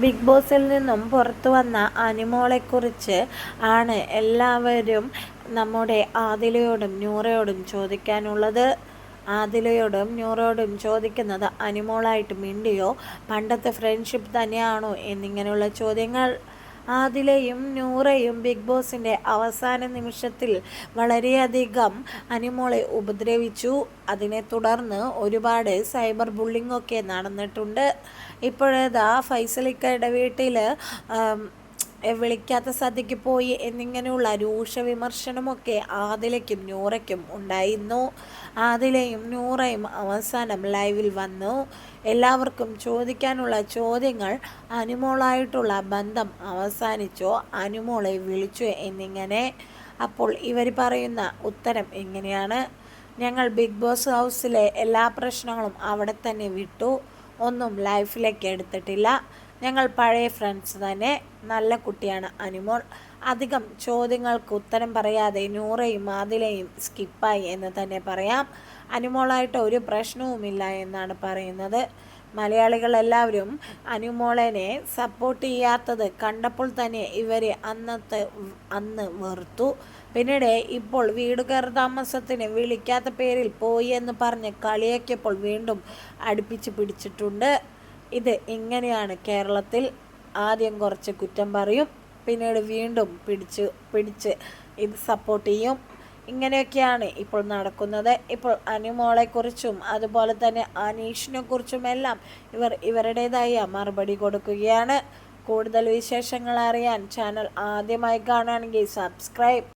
Big ബോസിൽ നിന്നും പുറത്തു വന്ന അനിമോളെക്കുറിച്ച് ആണ് എല്ലാവരും നമ്മുടെ ആദിലയോടും നൂറയോടും ചോദിക്കാനുള്ളത്. ആദിലയോടും നൂറയോടും ചോദിക്കുന്നത് അനിമോളായിട്ട് മിണ്ടിയോ? പണ്ടത്തെ ഫ്രണ്ട്ഷിപ്പ് തന്നെയാണോ എന്നിങ്ങനെയുള്ള ചോദ്യങ്ങൾ ആദിലയും നൂറയും ബിഗ് ബോസിന്റെ അവസാന നിമിഷത്തിൽ വളരെയധികം അനിമോളെ ഉപദ്രവിച്ചു. അതിനെ തുടർന്ന് ഒരുപാട് സൈബർ ബുള്ളിംഗ് ഒക്കെ നടന്നിട്ടുണ്ട്. ഇപ്പോഴേതാ ഫൈസലിക്കയുടെ വീട്ടിൽ വിളിക്കാത്ത സദ്യക്ക് പോയി എന്നിങ്ങനെയുള്ള രൂക്ഷ വിമർശനമൊക്കെ ആദിലയ്ക്കും നൂറയ്ക്കും ഉണ്ടായിരുന്നു. ആദിലയും നൂറയും അവസാനം ലൈവിൽ വന്നു. എല്ലാവർക്കും ചോദിക്കാനുള്ള ചോദ്യങ്ങൾ അനുമോളായിട്ടുള്ള ബന്ധം അവസാനിച്ചോ. അനുമോളെ വിളിച്ചു എന്നിങ്ങനെ. അപ്പോൾ ഇവർ പറയുന്ന ഉത്തരം എങ്ങനെയാണ് ഞങ്ങൾ ബിഗ് ബോസ് ഹൗസിലെ എല്ലാ പ്രശ്നങ്ങളും അവിടെ തന്നെ വിട്ടു. ഒന്നും ലൈഫിലേക്ക് എടുത്തിട്ടില്ല. ഞങ്ങൾ പഴയ ഫ്രണ്ട്സ് തന്നെ. നല്ല കുട്ടിയാണ് അനിമോൾ. അധികം ചോദ്യങ്ങൾക്ക് ഉത്തരം പറയാതെ നൂറയും ആദിലയും സ്കിപ്പായി എന്ന് തന്നെ പറയാം. അനുമോളായിട്ട് ഒരു പ്രശ്നവുമില്ല എന്നാണ് പറയുന്നത്. മലയാളികളെല്ലാവരും അനുമോളനെ സപ്പോർട്ട് ചെയ്യാത്തത് കണ്ടപ്പോൾ തന്നെ ഇവർ അന്നത്തെ അന്ന് വെറുത്തു. പിന്നീട് ഇപ്പോൾ വീട് കയറി താമസത്തിന് വിളിക്കാത്ത പേരിൽ പോയി എന്ന് പറഞ്ഞ് കളിയാക്കിയപ്പോൾ വീണ്ടും അടുപ്പിച്ച് പിടിച്ചിട്ടുണ്ട്. ഇത് ഇങ്ങനെയാണ് കേരളത്തിൽ. ആദ്യം കുറച്ച് കുറ്റം പറയും പിന്നീട് വീണ്ടും പിടിച്ച് പിടിച്ച് ഇത് സപ്പോർട്ട് ചെയ്യും. ഇങ്ങനെയൊക്കെയാണ് ഇപ്പോൾ നടക്കുന്നത്. ഇപ്പോൾ അനുമോളെക്കുറിച്ചും അതുപോലെ തന്നെ അനീഷിനെ കുറിച്ചുമെല്ലാം ഇവർ ഇവരുടേതായ മറുപടി കൊടുക്കുകയാണ്. കൂടുതൽ വിശേഷങ്ങൾ അറിയാൻ ചാനൽ ആദ്യമായി കാണുകയാണെങ്കിൽ സബ്സ്ക്രൈബ്